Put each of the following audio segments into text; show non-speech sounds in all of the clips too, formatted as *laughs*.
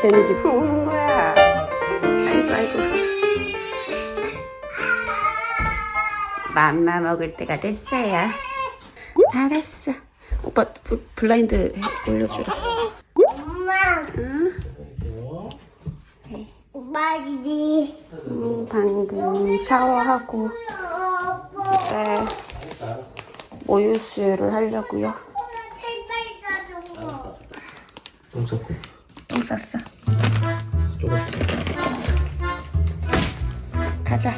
사람이 되는 기분 오는 거야. 아이고 아이고. 맘마 먹을 때가 됐어요. 알았어. 오빠 부- 블라인드 해- 올려주라. 엄마, 응? 빨리. 음, 방금 샤워하고 이제 모유수유를 하려고요. 제발 가져가. 똥 쌌고 조금씩 가자.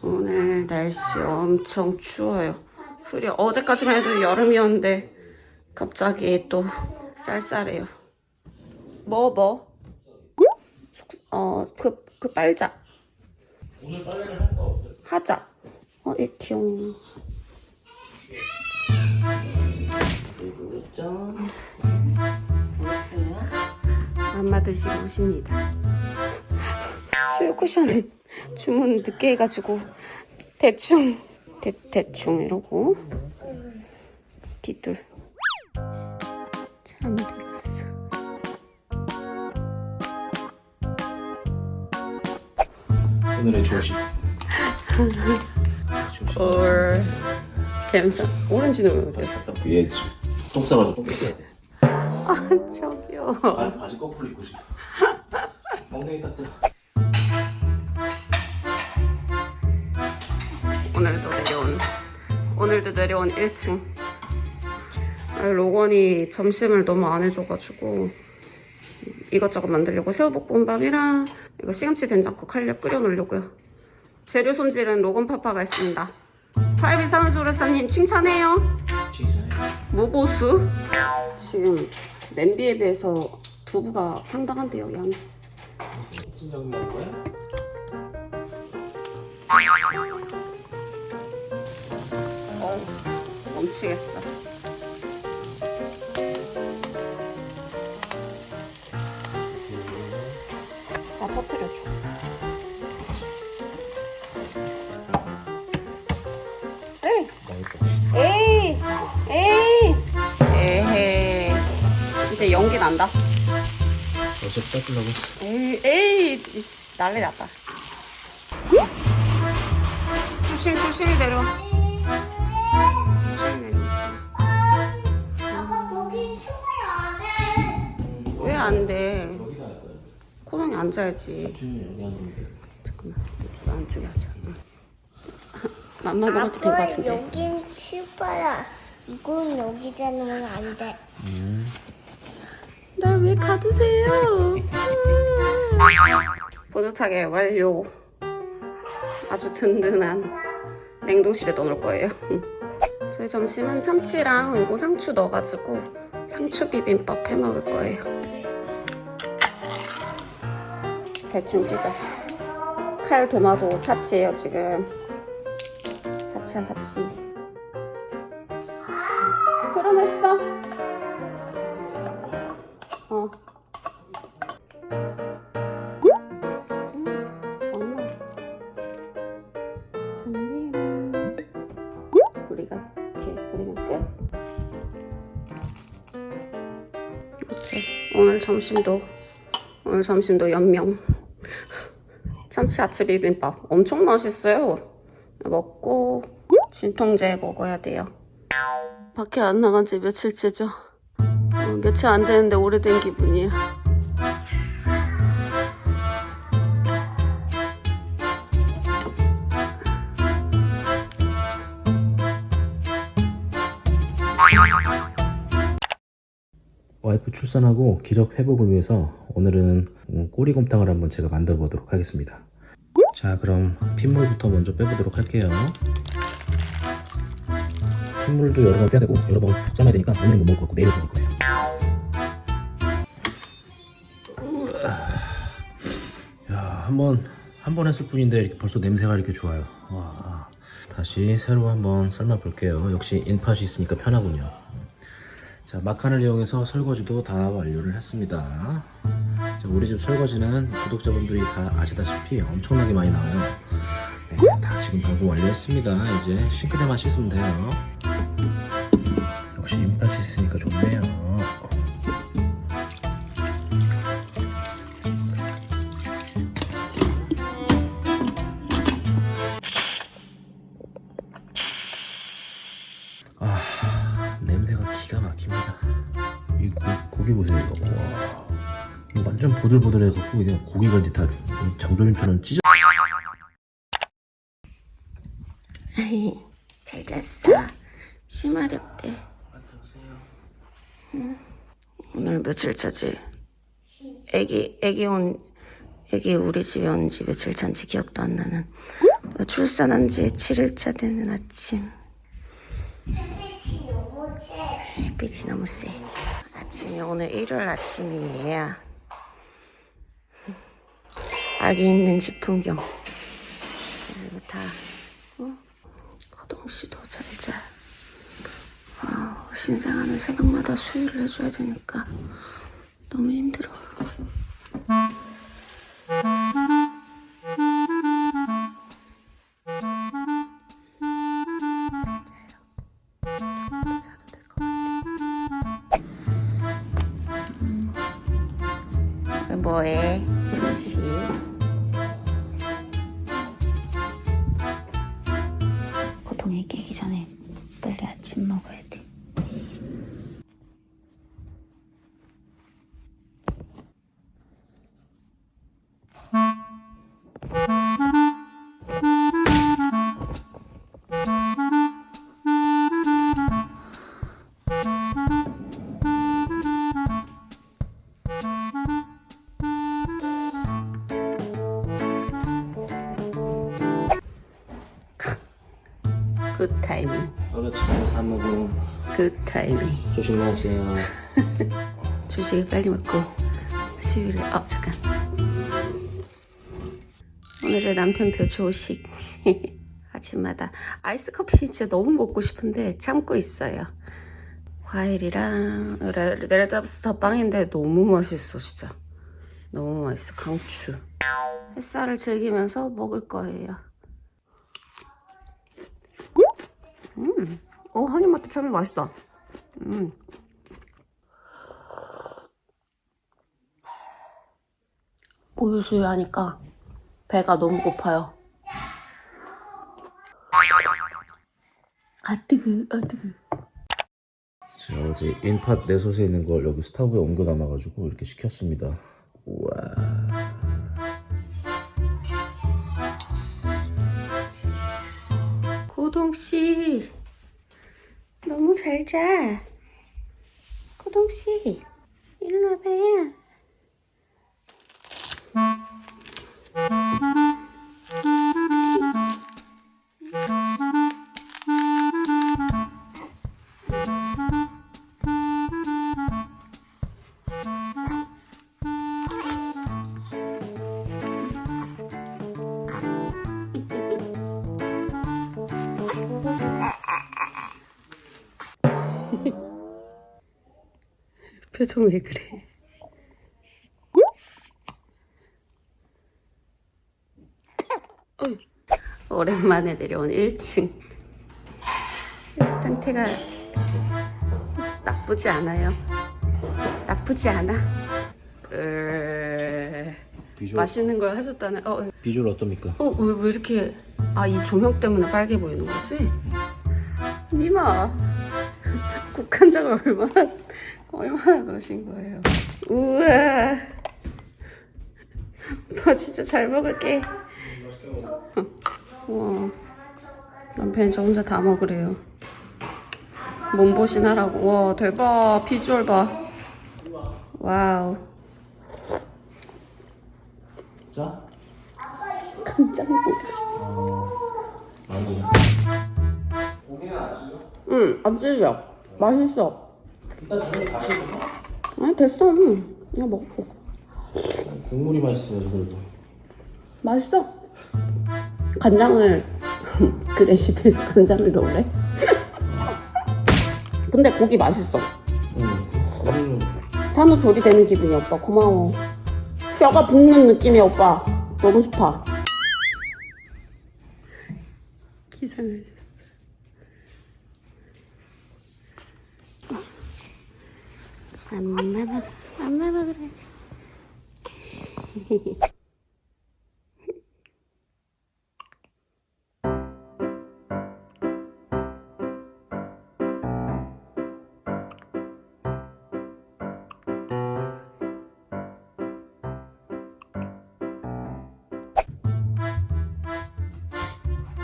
오늘 날씨 엄청 추워요. 흐려. 어제까지만 해도 여름이었는데 갑자기 또 쌀쌀해요. 뭐 뭐? 속- 어, 그, 그 빨자. 오늘 빨래를 할까 어때? 하자. 어, 이 귀여워. 짠 맘마 드시러 오십니다. 수유 쿠션을 주문 늦게 해가지고 대충 대, 대충 이러고 뒤둘 잠들었어. 오늘의 조식 조식 올 감사 오렌지는 어디 있어? 위에 똥 싸가지고 똥 아 저기요. 바지, 바지 거꾸로 입고 싶어. 엉덩이 딱 들어. 오늘도 내려온 오늘도 내려온 1층. 아, 로건이 점심을 너무 안 해줘가지고 이것저것 만들려고 새우볶음밥이랑 이거 시금치 된장국 하려 끓여 놓으려고요. 재료 손질은 로건 파파가 했습니다. 프라이빗 사무소로사님 칭찬해요. 칭찬해 무고수. 지금 냄비에 비해서 두부가 상당한데요 양이 친정 먹을 거야? 어 멈추겠어 이제 연기 난다. 어제 닦으려고 했어. 에이 에이 이씨, 난리 났다. 조심 조심히 내려. 조심히 내려. 아빠 거기 춤을 안 해. 왜 안 돼? 여기다 할 거야 코동이 앉아야지. 지금 여기 앉으면 잠깐만. 이쪽 안쪽에 하자. 응. 맘마 먹을 때된것 같은데. 여긴 슈퍼야. 이건 놓으면 안 돼. 날 왜 가두세요 *laughs* 뿌듯하게 완료 아주 든든한 냉동실에 넣어놓을 거예요 응. *laughs* 저희 점심은 참치랑 요거 상추 넣어가지고 상추 비빔밥 해 먹을 거예요 대충 찢어 칼 도마도 사치예요 지금 사치야 사치 트름 했어? 어. 점심도 오늘 점심도 연명. 참치 아치 비빔밥 엄청 맛있어요. 먹고 진통제 먹어야 돼요. 밖에 안 나간 지 며칠째죠. 어, 며칠 안 되는데 오래된 기분이야. 와이프 출산하고 기력 회복을 위해서 오늘은 음, 꼬리곰탕을 한번 제가 만들어 보도록 하겠습니다. 자, 그럼 핏물부터 먼저 빼보도록 할게요. 핏물도 여러 번 빼야 되고 여러 번 삶아야 되니까 오늘은 못 먹을 것 같고 내일 먹을 거예요. 야, 한번 한 번 했을 뿐인데 이렇게 벌써 냄새가 이렇게 좋아요. 와, 다시 새로 한번 삶아 볼게요. 역시 인팟이 있으니까 편하군요. 자, 마칸을 이용해서 설거지도 다 완료를 했습니다. 자, 우리 집 설거지는 구독자분들이 다 아시다시피 엄청나게 많이 나와요. 네, 다 지금 방금 완료했습니다. 이제 싱크대만 씻으면 돼요. 역시 인팟이 있으니까 좋네요. 고기 보세요 이거 와 이거 완전 보들보들해갖고 이게 고기가 이제 다 장조림처럼 찢어 잘 잤어. 없대. 응. 오늘 며칠 차지? 애기, 애기 온, 애기 우리 집에 온 지 며칠 차인지 기억도 안 나는. 나 출산한 지 7일차 되는 아침. 햇빛이 너무 세. 아침이 오늘 일요일 아침이에요. 아기 있는 집 풍경. 이거 다, 어? 거동 씨도 잘 자. 아, 신생아는 새벽마다 수유를 해줘야 되니까 너무 힘들어. 뭐해, 씨? 고통이 깨기 전에 타이밍. 조심 나왔어요. 조식을 빨리 먹고 수유를 어 잠깐. 오늘의 남편표 조식. *laughs* 아침마다 아이스 커피 진짜 너무 먹고 싶은데 참고 있어요. 과일이랑 레- 레드랍스터 빵인데 너무 맛있어 진짜. 너무 맛있어 강추. 햇살을 즐기면서 먹을 거예요. 음, 어 한입맛도 참 맛있다 음. 우유수유 하니까 배가 너무 고파요. 아 뜨그, 아 뜨그. 제가 어제 인팟 내솥에 있는 걸 여기 스타브에 옮겨 담아가지고 이렇게 시켰습니다 우와 고동 씨, 너무 잘 자. 고동 씨, 일로 와봐요. 표정 왜 그래? 어이, 오랜만에 내려온 1층. 상태가 나쁘지 않아요. 나쁘지 않아. 으... 비주얼, 맛있는 걸 하셨다는. 어, 비주얼 어떻습니까? 어, 왜, 왜 이렇게. 아, 이 조명 때문에 빨개 보이는 거지? 니마. *laughs* 국간장을 얼마나, 얼마나 넣으신 거예요? 우와. 오빠 진짜 잘 먹을게. 우와. 남편이 저 혼자 다 먹으래요. 몸보신 하라고. 와, 대박. 비주얼 봐. 와우. 자 깜짝 놀랐어. 아니 응, 안 찔려. 맛있어. 일단 저녁에 다시 아니, 됐어. 응. 그냥 먹어. 국물이 맛있어요 그래도 맛있어. 간장을 *laughs* 그 레시피에서 간장을 넣으래? *laughs* 근데 고기 맛있어. 응 산후 조리되는 기분이야 오빠 고마워. 뼈가 붙는 느낌이야 오빠. 너무 좋다. 기상을 엄마 먹, 엄마 먹으라지.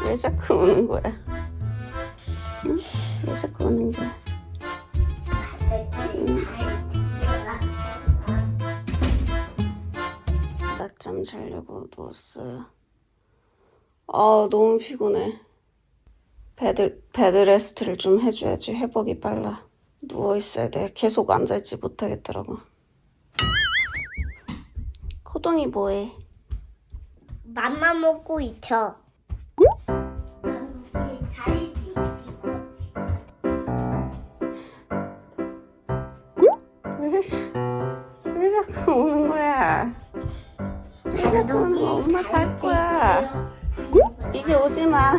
왜 자꾸 우는 거야? 응? 왜 자꾸 우는 거야? 응? 잠 자려고 누웠어요. 아 너무 피곤해. 베드 베드 레스트를 좀 해줘야지 회복이 빨라. 누워 있어야 돼. 계속 앉아 있지 못하겠더라고. 코동이 뭐해? 맘마 먹고 있어. 왜, 자- 왜 자꾸 엄마 잘 거야. 이제 오지 마.